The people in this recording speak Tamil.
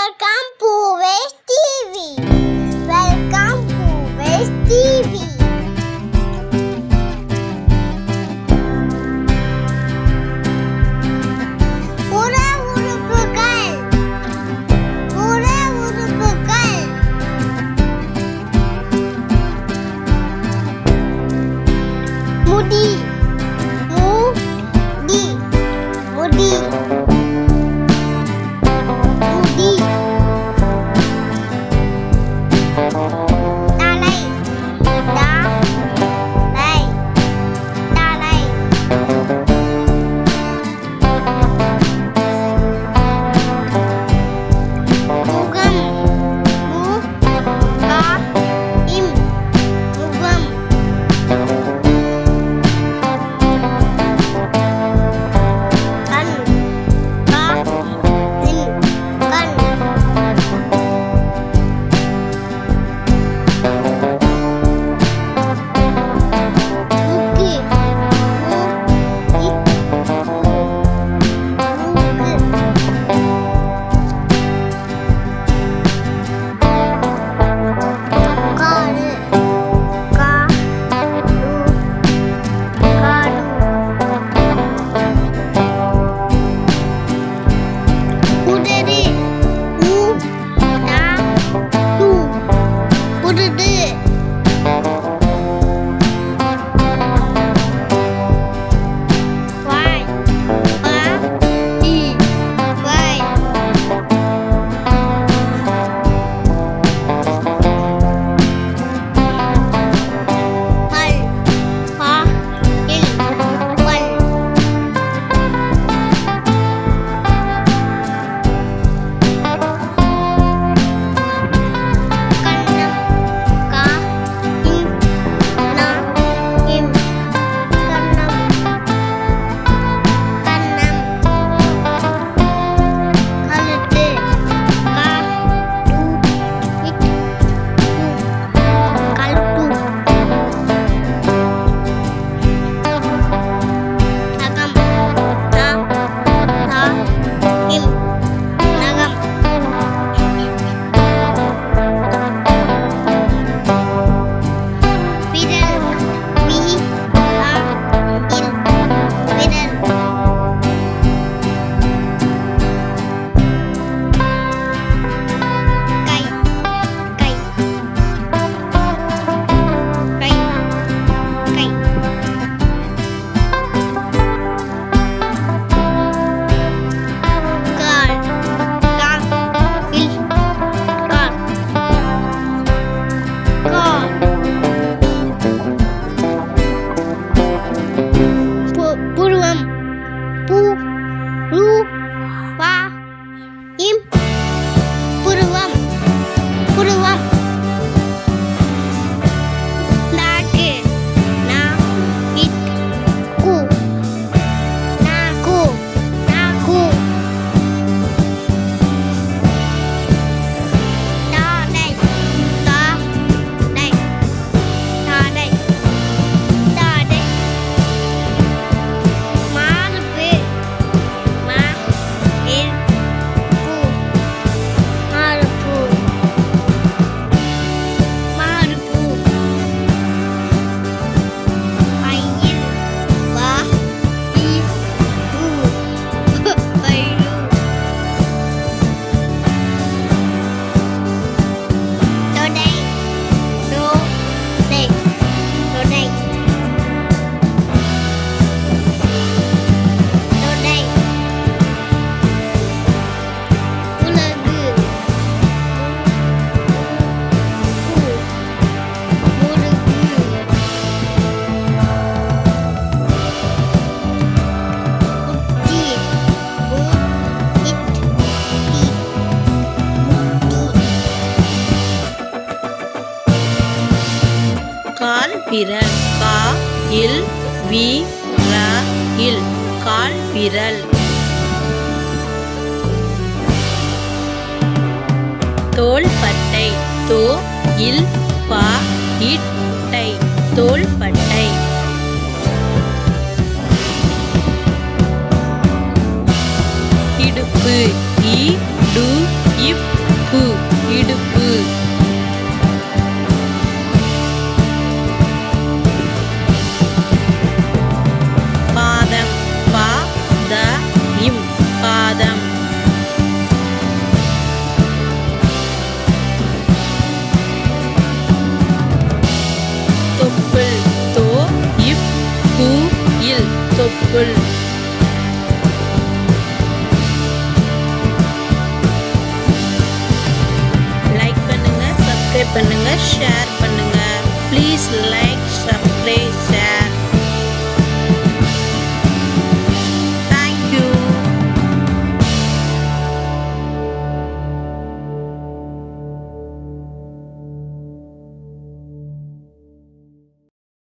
Welcome to West TV. Welcome to West TV. Beep. everyone. கால் விரல். கா இல் வி ர இல். கால் விரல். தோள்பட்டை தோ இல் பா இட்டை தோள்பட்டை இடுப்பு. கொள் லைக் பண்ணுங்க சப்ஸ்கிரைப் பண்ணுங்க ஷேர் பண்ணுங்க. Please like subscribe share